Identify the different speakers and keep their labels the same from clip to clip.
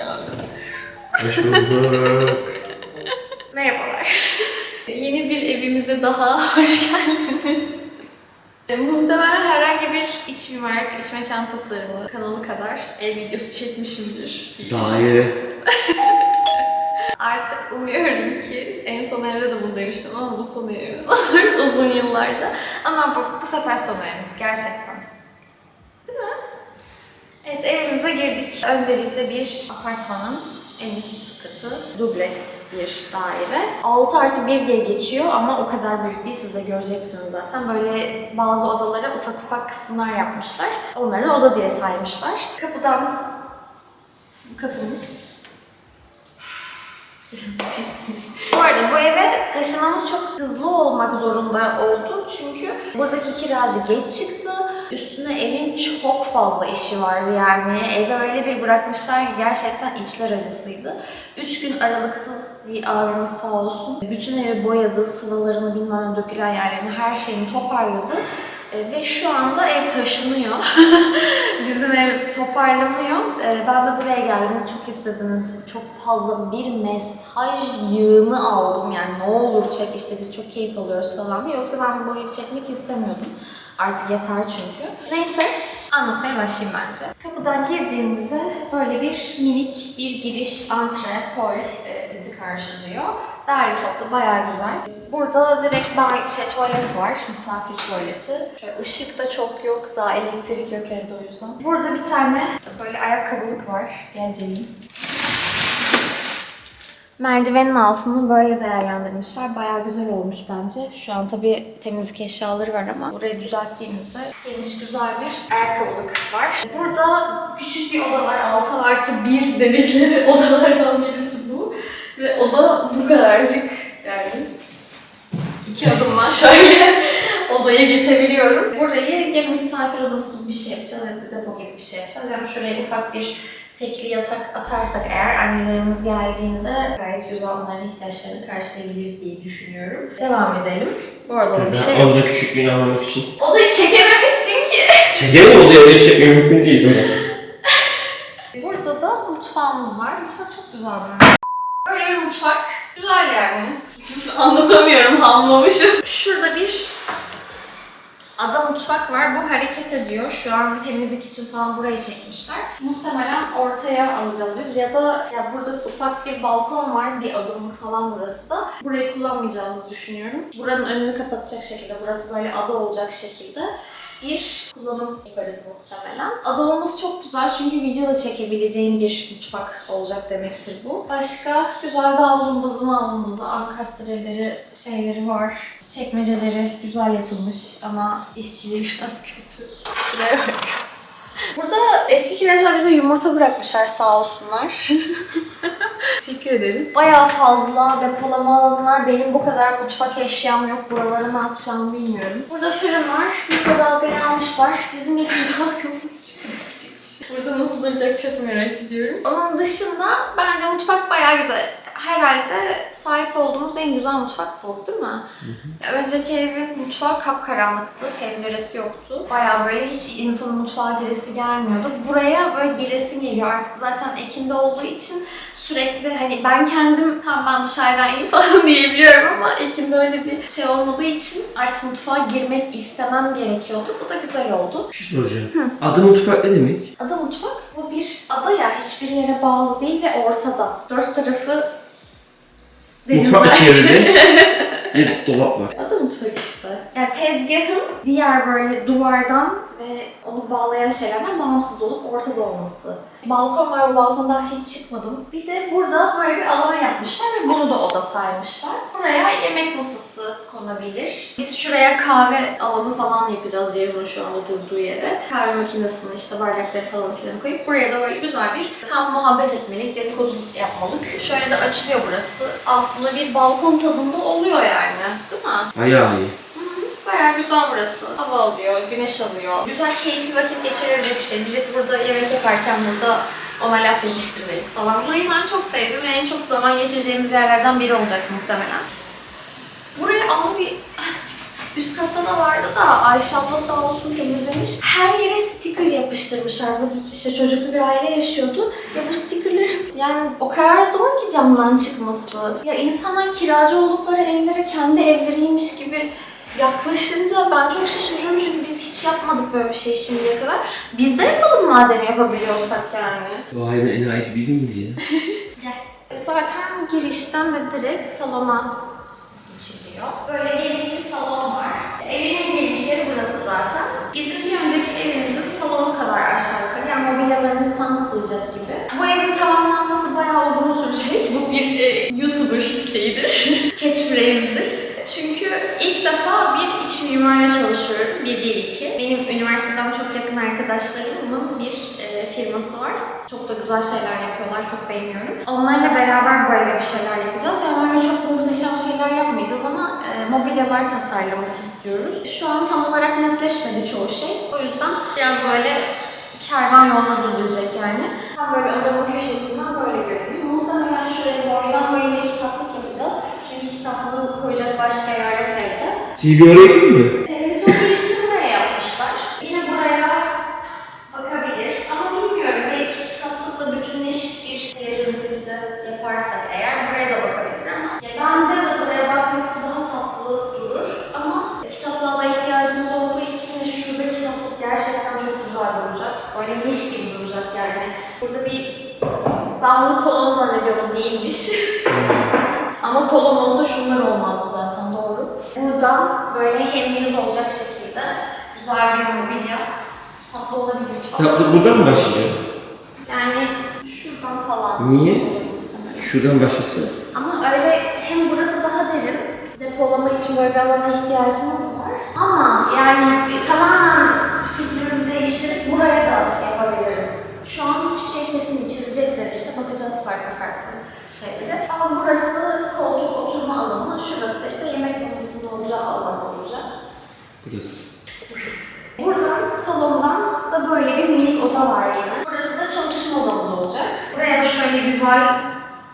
Speaker 1: geldin.
Speaker 2: Hoş bulduk.
Speaker 1: Merhabalar. Yeni bir evimize daha hoş geldiniz. Muhtemelen herhangi bir iç mimarlık, iç mekan tasarımı kanalı kadar ev videosu çekmişimdir.
Speaker 2: Daire.
Speaker 1: Artık umuyorum ki en son evde de bunu demiştim ama bu son evimiz olur uzun yıllarca. Ama bu, bu sefer son evimiz gerçekten. Evet evimize girdik. Öncelikle bir apartmanın en üst katı dubleks bir daire. 6 artı 1 diye geçiyor ama o kadar büyük değil siz de göreceksiniz zaten. Böyle bazı odalara ufak ufak kısımlar yapmışlar. Onları da oda diye saymışlar. Kapıdan kapımız Biraz pismiş. Bu arada bu eve taşımamız çok hızlı olmak zorunda oldu. Çünkü buradaki kiracı geç çıktı. Üstüne evin çok fazla işi vardı yani. Evi öyle bir bırakmışlar ki gerçekten içler acısıydı. Üç gün aralıksız bir abimiz sağ olsun. Bütün evi boyadı, sıvılarını bilmem dökülen yerlerini her şeyini toparladı. E, Ve şu anda ev taşınıyor. Bizim ev toparlanıyor. E, Ben de buraya geldim. Çok istediniz. Çok fazla bir mesaj yığını aldım. Yani ne olur çek işte biz çok keyif alıyoruz falan. Yoksa ben bu evi çekmek istemiyordum. Artık yeter çünkü. Neyse anlatmaya başlayayım bence. Kapıdan girdiğimizde böyle bir minik bir giriş, antre, hol e, bizi karşılıyor. Derli toplu bayağı güzel. Burada direkt bay, şey, tuvalet var, misafir tuvaleti. Şöyle ışık da çok yok, daha elektrik yok evde o yüzden. Burada bir tane böyle ayakkabılık var. Gel Ceylin. Merdivenin altını böyle değerlendirmişler. Bayağı güzel olmuş bence. Şu an tabii temizlik eşyaları var ama burayı düzelttiğimizde geniş güzel bir ayakkabılık var. Burada küçük bir oda var. 6 artı 1 dedikleri odalardan birisi Ve oda bu kadarcık yani. İki adımdan şöyle odaya geçebiliyorum. Burayı ya misafir odası gibi bir şey yapacağız ya da depo gibi bir şey yapacağız. Yani şuraya ufak bir tekli yatak atarsak eğer annelerimiz geldiğinde gayet güzel onların ihtiyaçlarını karşılayabilir diye düşünüyorum. Devam edelim. Bu arada bir şey yok.
Speaker 2: Odada küçüklüğünü anlamak için.
Speaker 1: Odayı çekememişsin ki.
Speaker 2: Çekelim odaya öyle çekmek mümkün değil böyle.
Speaker 1: Burada da mutfağımız var. Mutfak çok güzel böyle. Böyle bir mutfak. Güzel yani. Anlatamıyorum, anlamışım. Şurada bir ada mutfak var. Bu hareket ediyor. Şu an temizlik için falan burayı çekmişler. Muhtemelen ortaya alacağız biz. Ya da ya burada ufak bir balkon var. Bir adımlık falan burası da. Burayı kullanmayacağımızı düşünüyorum. Buranın önünü kapatacak şekilde. Burası böyle ada olacak şekilde bir kullanım yaparız muhtemelen. Ada olması çok güzel çünkü video da çekebileceğim bir mutfak olacak demektir bu. Başka güzel davlumbazı mağlumbazı, ankastreleri, şeyleri var. Çekmeceleri güzel yapılmış ama işçiliği biraz kötü. Şuraya bak. Burada eski kiracılar bize yumurta bırakmışlar sağ olsunlar. Teşekkür ederiz. Bayağı fazla depolama alanı var. Benim bu kadar mutfak eşyam yok. Buraları ne yapacağımı bilmiyorum. Burada fırın var. Mikrodalgayı almışlar. Bizim mikrodalgamız. Burada nasıl duracak çok merak ediyorum. Onun dışında bence mutfak bayağı güzel. Herhalde sahip olduğumuz en güzel mutfak bu değil mi? Önceki evin mutfağı kapkaranlıktı, penceresi yoktu. Bayağı böyle hiç insanın mutfağa giresi gelmiyordu. Buraya böyle giresi geliyor artık zaten Ekim'de olduğu için sürekli hani ben kendim tam ben dışarıdan iyiyim falan diyebiliyorum ama Ekim'de öyle bir şey olmadığı için artık mutfağa girmek istemem gerekiyordu. Bu da güzel oldu.
Speaker 2: Bir şey soracağım. Adı mutfak ne demek?
Speaker 1: Ada mutfak bu bir ada ya hiçbir yere bağlı değil ve ortada. Dört tarafı
Speaker 2: Mutfak içerisinde bir dolap var.
Speaker 1: Ada mutfak işte. Yani tezgahın diğer böyle duvardan ve onu bağlayan şeylerden bağımsız olup ortada olması. Balkon var, bu balkondan hiç çıkmadım. Bir de burada böyle bir alan yapmışlar ve bunu da oda saymışlar. Buraya yemek masası konabilir. Biz şuraya kahve alanı falan yapacağız Ceyhun'un şu anda durduğu yere. Kahve makinesini işte bardakları falan filan koyup buraya da böyle güzel bir tam muhabbet etmelik, dedikodu yapmalık. Şöyle de açılıyor burası. Aslında bir balkon tadında oluyor yani. Değil mi?
Speaker 2: Bayağı iyi.
Speaker 1: Bayağı güzel burası. Hava alıyor, güneş alıyor. Güzel, keyifli vakit geçirebilecek bir şey. Birisi burada yemek yaparken burada ona laf yetiştirmelik falan. Burayı ben çok sevdim ve en çok zaman geçireceğimiz yerlerden biri olacak muhtemelen. Buraya abi... Üst katta da vardı da Ayşe abla sağ olsun temizlemiş. Her yere sticker yapıştırmışlar. Burada işte çocuklu bir aile yaşıyordu. Ya bu stickerların yani o kadar zor ki camdan çıkması. Ya insanlar kiracı oldukları evlere kendi evleriymiş gibi yaklaşınca ben çok şaşırıyorum çünkü biz hiç yapmadık böyle bir şey şimdiye kadar. Biz de yapalım madem yapabiliyorsak yani.
Speaker 2: Vay be enayisi biz miyiz ya?
Speaker 1: Zaten girişten de direkt salona geçiliyor. Böyle geniş bir salon var. Evin en geniş yeri burası zaten. Bizim bir önceki evimizin salonu kadar aşağı yukarı. Yani mobilyalarımız tam sığacak gibi. Bu evin tamamlanması bayağı uzun sürecek. Bu bir e, YouTuber şeyidir. Catchphrase'dir. Çünkü ilk defa mimarla çalışıyorum. Bir değil iki. Benim üniversiteden çok yakın arkadaşlarımın bir e, firması var. Çok da güzel şeyler yapıyorlar. Çok beğeniyorum. Onlarla beraber bu eve bir şeyler yapacağız. Yani öyle çok muhteşem şeyler yapmayacağız ama e, mobilyalar tasarlamak istiyoruz. Şu an tam olarak netleşmedi çoğu şey. O yüzden biraz böyle kervan yoluna düzülecek yani. Tam böyle odamın köşesinden böyle görünüyor. Muhtemelen şuraya boydan boyuna kitaplık yapacağız. Çünkü kitaplığı koyacak başka yer yok evde.
Speaker 2: Oraya değil mi?
Speaker 1: Kitaplık buradan
Speaker 2: mı başlayacak?
Speaker 1: Yani şuradan falan.
Speaker 2: Niye? Şuradan başlasa.
Speaker 1: Ama öyle hem burası daha derin, depolama için böyle bir alana ihtiyacımız var. Ama yani tamamen fikrimizi değiştirip buraya da yapabiliriz. Şu an hiçbir şey kesin çizecekler işte bakacağız farklı farklı şeylere. Ama burası koltuk oturma alanı, şurası da işte yemek masasının olacağı alan olacak.
Speaker 2: Burası.
Speaker 1: Buradan salondan da böyle bir minik oda var yine. Burası da çalışma odamız olacak. Buraya da şöyle güzel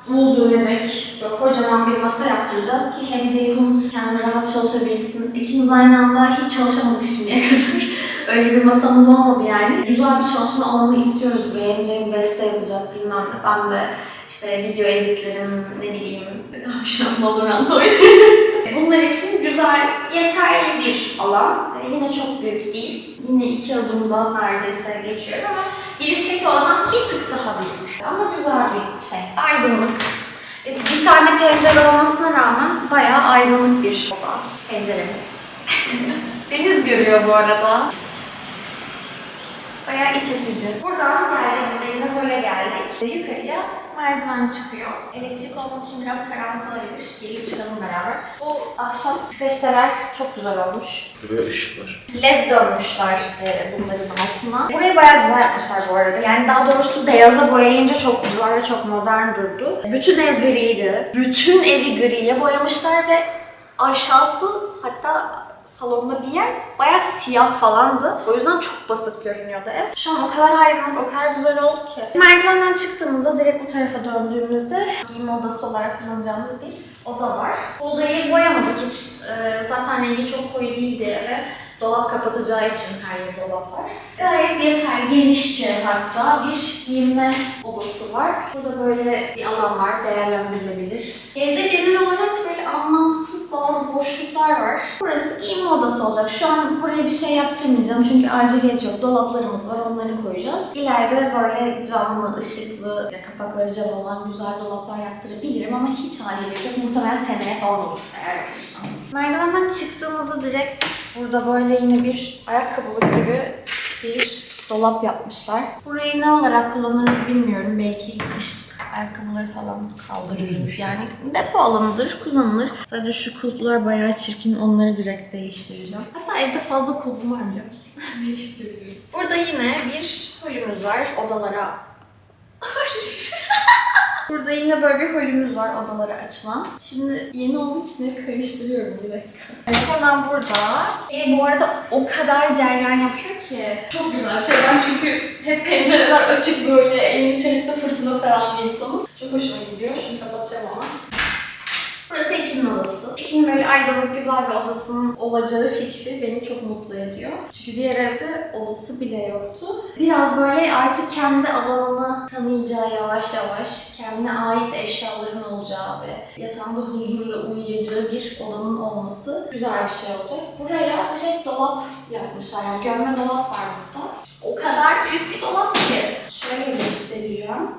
Speaker 1: mul dönecek böyle kocaman bir masa yaptıracağız ki hem Ceyhun kendi rahat çalışabilsin. İkimiz aynı anda hiç çalışamadık şimdiye kadar. Öyle bir masamız olmadı yani. Güzel bir çalışma alanı istiyoruz buraya. Hem Ceyhun beste yapacak bilmem ne. Ben de işte video editlerim, ne bileyim, akşam Valorant oynarım. Bunlar için güzel, yeterli bir alan. Ee, Yine çok büyük değil. Yine iki adımda neredeyse geçiyor ama girişteki olan bir tık daha büyük. Ama güzel bir şey. Aydınlık. Ee, Bir tane pencere olmasına rağmen bayağı aydınlık bir oda. Penceremiz. Deniz görüyor bu arada. Bayağı iç açıcı. Buradan geldiğimizde yine böyle geldik. Ve Yukarıya merdiven çıkıyor. Elektrik olmadığı için biraz karanlık olabilir. Gelip çıkalım beraber. Bu akşam peşteler çok güzel olmuş.
Speaker 2: Buraya ışık var.
Speaker 1: LED dönmüşler e, bunların altına. Burayı bayağı güzel yapmışlar bu arada. Yani daha doğrusu beyaza boyayınca çok güzel ve çok modern durdu. Bütün ev griydi. Bütün evi griye boyamışlar ve aşağısı hatta salonda bir yer bayağı siyah falandı. O yüzden çok basık görünüyordu ev. Şu an o kadar aydınlık, o kadar güzel oldu ki. Merdivenden çıktığımızda direkt bu tarafa döndüğümüzde giyinme odası olarak kullanacağımız bir oda var. Bu odayı boyamadık hiç. Ee, zaten rengi çok koyu değildi eve. Dolap kapatacağı için her yer dolap var. Gayet yeter, genişçe hatta bir giyinme odası var. Burada böyle bir alan var, değerlendirilebilir. Evde genel olarak bazı boşluklar var. Burası giyinme odası olacak. Şu an buraya bir şey yaptırmayacağım çünkü aciliyet yok. Dolaplarımız var, onları koyacağız. İleride böyle camlı, ışıklı, kapakları cam olan güzel dolaplar yaptırabilirim ama hiç aciliyet yok. Muhtemelen seneye falan olur eğer yaptırsam. Merdivenden çıktığımızda direkt burada böyle yine bir ayakkabılık gibi bir dolap yapmışlar. Burayı ne olarak kullanırız bilmiyorum. Belki kışlık ayakkabıları falan kaldırırız yani. Depo alanıdır, kullanılır. Sadece şu kulplar bayağı çirkin. Onları direkt değiştireceğim. Hatta evde fazla kulpum var biliyor musun? Değiştireceğim. Burada yine bir holümüz var. Odalara Burada yine böyle bir holümüz var odalara açılan. Şimdi yeni olduğu için hep karıştırıyorum bir dakika. Evet, hemen burada. E, bu arada o kadar ceryan yapıyor ki. Çok güzel şey. Ben çünkü hep pencereler açık böyle evin içerisinde fırtına seven bir insanım. Çok hoşuma gidiyor. Şunu kapatacağım ama. Burası Ekin'in Ekin'in böyle aydınlık güzel bir odasının olacağı fikri beni çok mutlu ediyor. Çünkü diğer evde odası bile yoktu. Biraz böyle artık kendi alanını tanıyacağı yavaş yavaş, kendine ait eşyaların olacağı ve yatağında huzurla uyuyacağı bir odanın olması güzel bir şey olacak. Buraya direkt dolap yapmışlar. Yani gömme dolap var burada. O kadar büyük bir dolap ki. Şöyle göstereceğim.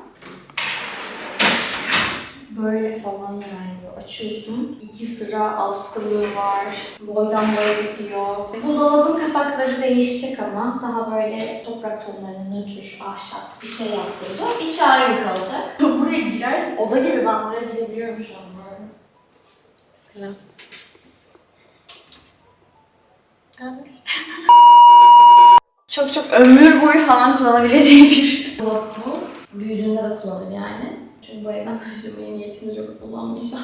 Speaker 1: Böyle falan yani açıyorsun. İki sıra askılığı var. Boydan boya gidiyor. Bu dolabın kapakları değişecek ama daha böyle toprak tonlarını nötr, ahşap bir şey yaptıracağız. İçi ayrı kalacak. Buraya girersin oda gibi ben buraya girebiliyorum şu an böyle. Selam. çok çok ömür boyu falan kullanabileceği bir dolap bu. Büyüdüğünde de kullanır yani. Çünkü bu evden taşınmaya niyetimiz yok kullanmayacağım.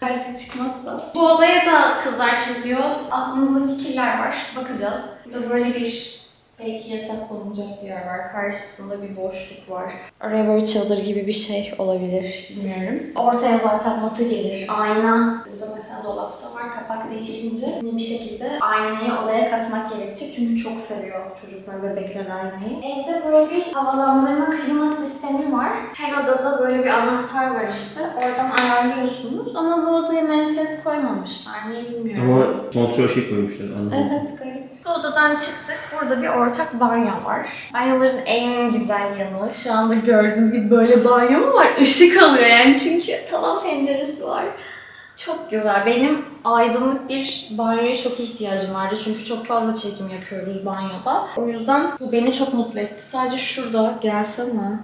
Speaker 1: Tersi çıkmazsa. Bu odaya da kızlar çiziyor. Aklımızda fikirler var. Bakacağız. Burada böyle bir belki yatak konulacak bir yer var. Karşısında bir boşluk var. Oraya böyle çadır gibi bir şey olabilir. Bilmiyorum. Ortaya zaten matı gelir. Ayna. Mesela dolapta var. Kapak değişince yine bir şekilde aynayı odaya katmak gerekecek. Çünkü çok seviyor çocuklar, bebekler aynayı. Evde böyle bir havalandırma klima sistemi var. Her odada böyle bir anahtar var işte. Oradan ayarlıyorsunuz. Ama bu odaya menfez koymamışlar. Niye bilmiyorum.
Speaker 2: Ama kontrol şey koymuşlar anladım.
Speaker 1: Evet garip. Bu odadan çıktık. Burada bir ortak banyo var. Banyoların en güzel yanı şu anda gördüğünüz gibi böyle banyo mu var? Işık alıyor yani çünkü tavan penceresi var. Çok güzel. Benim aydınlık bir banyoya çok ihtiyacım vardı. Çünkü çok fazla çekim yapıyoruz banyoda. O yüzden bu beni çok mutlu etti. Sadece şurada gelsene.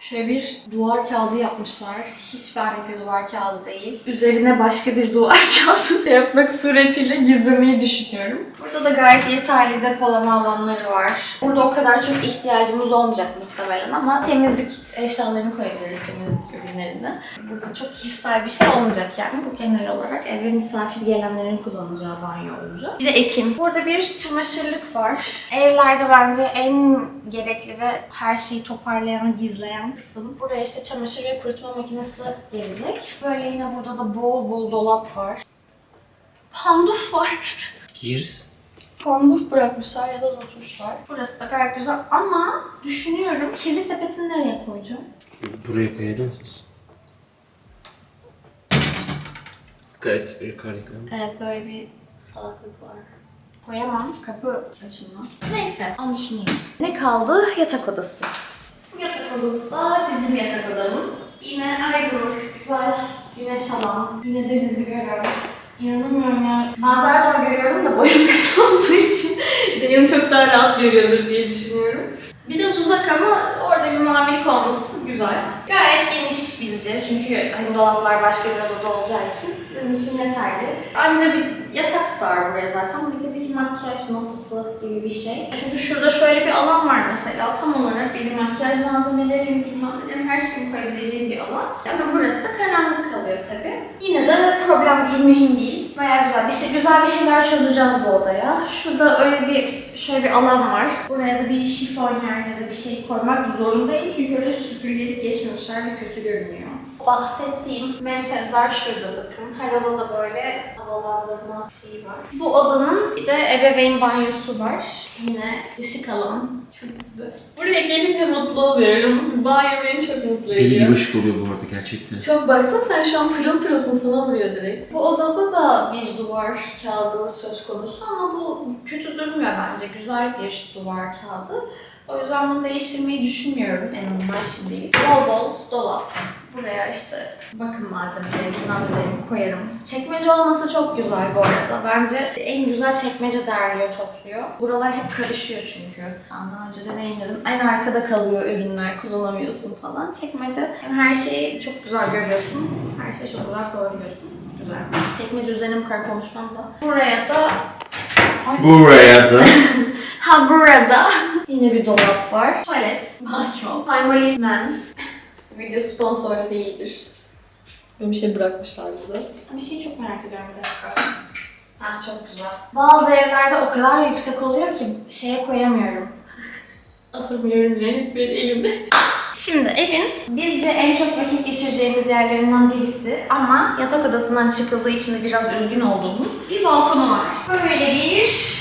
Speaker 1: Şöyle bir duvar kağıdı yapmışlar. Hiç benlik bir duvar kağıdı değil. Üzerine başka bir duvar kağıdı yapmak suretiyle gizlemeyi düşünüyorum. Burada da gayet yeterli depolama alanları var. Burada o kadar çok ihtiyacımız olmayacak muhtemelen ama temizlik eşyalarını koyabiliriz temizlik ürünlerini. Burada çok kişisel bir şey olmayacak yani. Bu genel olarak eve misafir gelenlerin kullanacağı banyo olacak. Bir de Ekim. Burada bir çamaşırlık var. Evlerde bence en gerekli ve her şeyi toparlayan, gizleyen kısım. Buraya işte çamaşır ve kurutma makinesi gelecek. Böyle yine burada da bol bol dolap var. Panduf var.
Speaker 2: Giriz.
Speaker 1: Panduf bırakmışlar ya da unutmuşlar. Burası da gayet güzel ama düşünüyorum kirli sepetini nereye koyacağım?
Speaker 2: Buraya koyabilir misin? Gayet bir reklam.
Speaker 1: Evet böyle bir salaklık var. Koyamam. Kapı açılmaz. Neyse onu düşünürüz. Ne kaldı? Yatak odası. Bu yatak odası da bizim yatak odamız. Yine aydınlık, güzel güneş alan, yine denizi gören. İnanamıyorum ya. Bazen zor görüyorum da boyum kısa olduğu için Ceyhun çok daha rahat görüyordur diye düşünüyorum. Bir de uzak ama orada bir mavilik olması güzel. Gayet geniş bizce çünkü hani dolaplar başka bir odada olacağı için bizim için yeterli. Anca bir yatak sığar buraya zaten. Bir de bir makyaj masası gibi bir şey. Çünkü şurada şöyle bir alan var mesela. Tam olarak benim makyaj malzemelerim, bilmem nelerim, her şeyimi koyabileceğim bir alan. Ama burası da karanlık kalıyor tabii. Yine de problem değil, mühim değil. Bayağı güzel bir şey, güzel bir şeyler çözeceğiz bu odaya. Şurada öyle bir şöyle bir alan var. Buraya da bir şifonyer ya da bir şey koymak zorundayım çünkü öyle süpürgelik geçmemişler ve kötü görünüyor. Bahsettiğim menfezler şurada bakın. Her odada böyle havalandırma şeyi var. Bu odanın bir de ebeveyn banyosu var. Yine ışık alan. Çok güzel. Buraya gelince mutlu oluyorum. Banyo beni çok mutlu
Speaker 2: Deli gibi ışık oluyor bu arada gerçekten.
Speaker 1: çok baksana sen şu an pırıl pırılsın sana vuruyor direkt. Bu odada da bir duvar kağıdı söz konusu ama bu kötü durmuyor bence. Güzel bir duvar kağıdı. O yüzden bunu değiştirmeyi düşünmüyorum en azından şimdilik. Bol bol dolap. Buraya işte bakım malzemeleri, bilmem nelerimi koyarım. Çekmece olması çok güzel bu arada. Bence en güzel çekmece derliyor, topluyor. Buralar hep karışıyor çünkü. Ben daha önce deneyimledim. En arkada kalıyor ürünler, kullanamıyorsun falan. Çekmece hem her şeyi çok güzel görüyorsun, her şeyi çok güzel kullanabiliyorsun. Güzel. Çekmece üzerine bu kadar konuşmam da. Buraya da... Ay.
Speaker 2: Buraya da.
Speaker 1: Ha burada yine bir dolap var. Tuvalet, banyo, Primary Man. Video sponsoru değildir.
Speaker 3: Böyle bir şey bırakmışlar bize.
Speaker 1: Bir şeyi çok merak ediyorum bir dakika. Ha çok güzel. Bazı evlerde o kadar yüksek oluyor ki şeye koyamıyorum.
Speaker 3: Asamıyorum yani bir elimde.
Speaker 1: Şimdi evin bizce en çok vakit geçireceğimiz yerlerinden birisi ama yatak odasından çıkıldığı için de biraz üzgün olduğumuz bir balkonu var. Böyle bir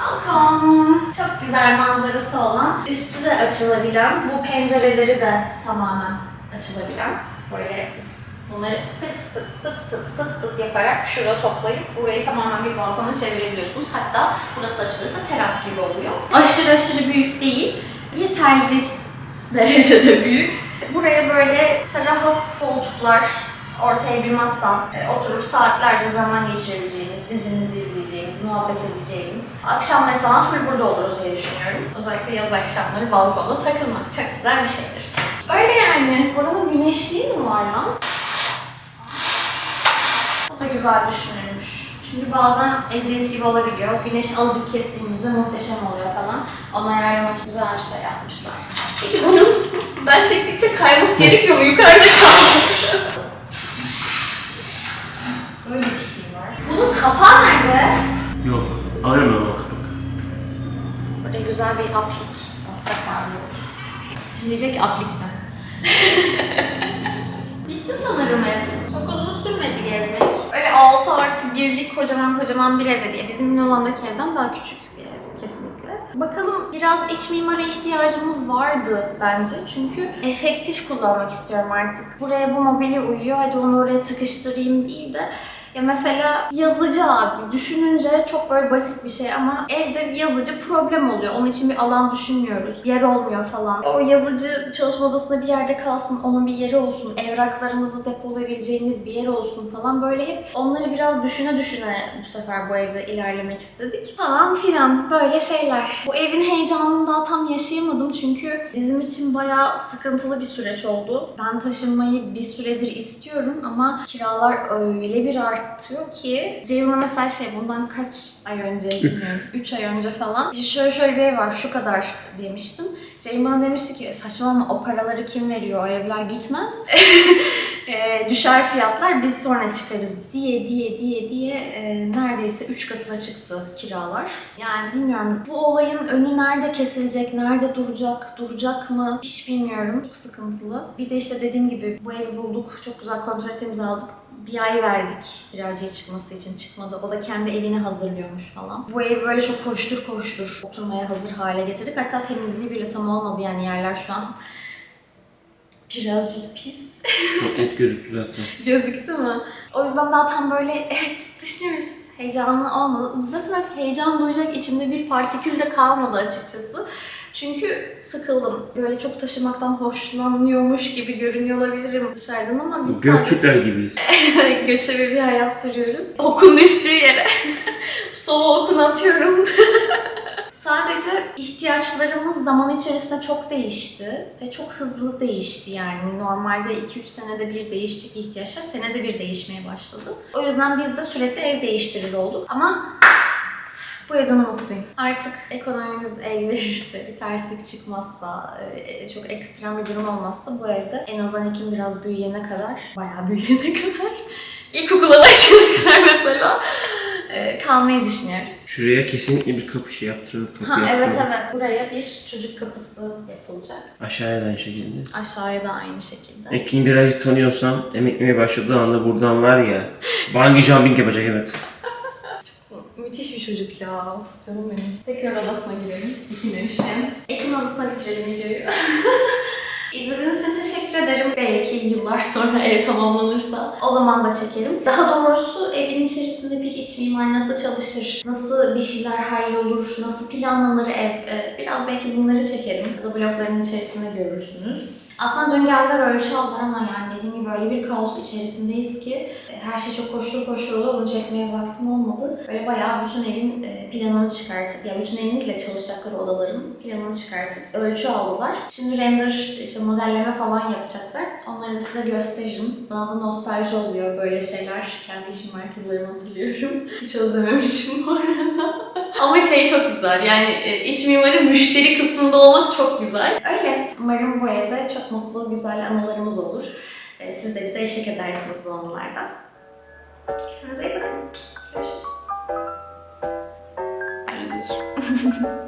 Speaker 1: balkon. Çok güzel manzarası olan, üstü de açılabilen, bu pencereleri de tamamen açılabilen böyle bunları pıt pıt pıt pıt pıt pıt yaparak şurada toplayıp burayı tamamen bir balkona çevirebiliyorsunuz. Hatta burası açılırsa teras gibi oluyor. Aşırı aşırı büyük değil. Yeterli derecede büyük. Buraya böyle rahat koltuklar, ortaya bir masa, e, oturup saatlerce zaman geçirebileceğimiz, dizimizi izleyeceğimiz, muhabbet edeceğimiz. Akşamları falan full burada oluruz diye düşünüyorum. Özellikle yaz akşamları balkonda takılmak çok güzel bir şeydir. Öyle yani. Buranın güneşliği mi var lan? O da güzel düşünülmüş. Çünkü bazen eziyet gibi olabiliyor. Güneş azıcık kestiğimizde muhteşem oluyor falan. Onu ayarlamak güzel bir şey yapmışlar. Peki bunun ben çektikçe kayması gerekmiyor mu? Yukarıda kaldı. Böyle bir şey var. Bunun kapağı nerede?
Speaker 2: Alırım ben o kapak.
Speaker 1: Böyle güzel bir aplik. Baksak var mı? Şimdi diyecek ki aplik mi? Bitti sanırım ev. Çok uzun sürmedi gezmek. Öyle 6 artı 1'lik kocaman kocaman bir evde diye. Bizim Yunanis'daki evden daha küçük bir ev kesinlikle. Bakalım biraz iç mimara ihtiyacımız vardı bence. Çünkü efektif kullanmak istiyorum artık. Buraya bu mobilya uyuyor. Hadi onu oraya tıkıştırayım değil de ya mesela yazıcı abi düşününce çok böyle basit bir şey ama evde yazıcı problem oluyor. Onun için bir alan düşünmüyoruz. Yer olmuyor falan. O yazıcı çalışma odasında bir yerde kalsın, onun bir yeri olsun. Evraklarımızı depolayabileceğimiz bir yer olsun falan. Böyle hep onları biraz düşüne düşüne bu sefer bu evde ilerlemek istedik. Falan filan böyle şeyler. Bu evin heyecanını daha tam yaşayamadım çünkü bizim için bayağı sıkıntılı bir süreç oldu. Ben taşınmayı bir süredir istiyorum ama kiralar öyle bir artıyor ki Ceyhun'a mesela şey bundan kaç ay önce bilmiyorum 3 ay önce falan şöyle şöyle bir ev var şu kadar demiştim. Ceyhun bana demişti ki saçmalama o paraları kim veriyor o evler gitmez. E, düşer fiyatlar biz sonra çıkarız diye diye diye diye e, neredeyse 3 katına çıktı kiralar. Yani bilmiyorum bu olayın önü nerede kesilecek, nerede duracak, duracak mı hiç bilmiyorum. Çok sıkıntılı. Bir de işte dediğim gibi bu evi bulduk. Çok güzel kontrat imzaladık. Bir ay verdik kiracıya çıkması için çıkmadı. O da kendi evini hazırlıyormuş falan. Bu evi böyle çok koştur koştur oturmaya hazır hale getirdik. Hatta temizliği bile tam olmadı yani yerler şu an birazcık pis.
Speaker 2: Çok net gözüktü zaten.
Speaker 1: Gözüktü mü? O yüzden daha tam böyle evet dışlıyoruz. Heyecanlı olmadı. Zaten artık heyecan duyacak içimde bir partikül de kalmadı açıkçası. Çünkü sıkıldım. Böyle çok taşımaktan hoşlanıyormuş gibi görünüyor olabilirim dışarıdan ama biz sadece
Speaker 2: Göktürkler gibiyiz.
Speaker 1: göçebe bir hayat sürüyoruz. Okun düştüğü yere. Sola okun atıyorum. Sadece ihtiyaçlarımız zaman içerisinde çok değişti ve çok hızlı değişti yani. Normalde 2-3 senede bir değişecek ihtiyaçlar senede bir değişmeye başladı. O yüzden biz de sürekli ev değiştirir olduk. Ama bu evden umutluyum. Artık ekonomimiz el verirse, bir terslik çıkmazsa, e, çok ekstrem bir durum olmazsa bu evde en azından Ekim biraz büyüyene kadar, bayağı büyüyene kadar, ilkokula başlayana kadar mesela e, kalmayı düşünüyoruz.
Speaker 2: Şuraya kesinlikle bir kapı şey yaptıralım. Kapı
Speaker 1: Ha evet
Speaker 2: yaptıralım.
Speaker 1: evet. Buraya bir çocuk kapısı yapılacak.
Speaker 2: Aşağıya da aynı şekilde.
Speaker 1: Aşağıya da aynı şekilde.
Speaker 2: Ekin birazcık tanıyorsam emeklemeye başladığı anda buradan var ya bungee jumping yapacak evet.
Speaker 1: Çocuk ya. Canım benim. Tekrar odasına girelim. Ekin demişken. Ekin odasına bitirelim videoyu. İzlediğiniz için teşekkür ederim. Belki yıllar sonra ev tamamlanırsa o zaman da çekerim. Daha doğrusu evin içerisinde bir iç mimar nasıl çalışır, nasıl bir şeyler hallolur, nasıl planlanır ev. Ee, Biraz belki bunları çekerim. Ya da blogların içerisinde görürsünüz. Aslında dün geldiler ölçü aldılar ama yani dediğim gibi öyle bir kaos içerisindeyiz ki e, her şey çok koştur koştur oldu. Onu çekmeye vaktim olmadı. Böyle bayağı bütün evin e, planını çıkartıp, ya bütün evin değil de çalışacakları odaların planını çıkartıp ölçü aldılar. Şimdi render, işte modelleme falan yapacaklar. Onları da size gösteririm. Bana da nostalji oluyor böyle şeyler. Kendi işim markalarımı hatırlıyorum. Hiç özlememişim bu arada. Ama şey çok güzel. Yani e, iç mimarı müşteri kısmında olmak çok güzel. Öyle. Umarım bu evde çok mutlu, güzel anılarımız olur. E, Siz de bize eşlik edersiniz bu anılardan. Kendinize iyi bakın. Görüşürüz. Bye.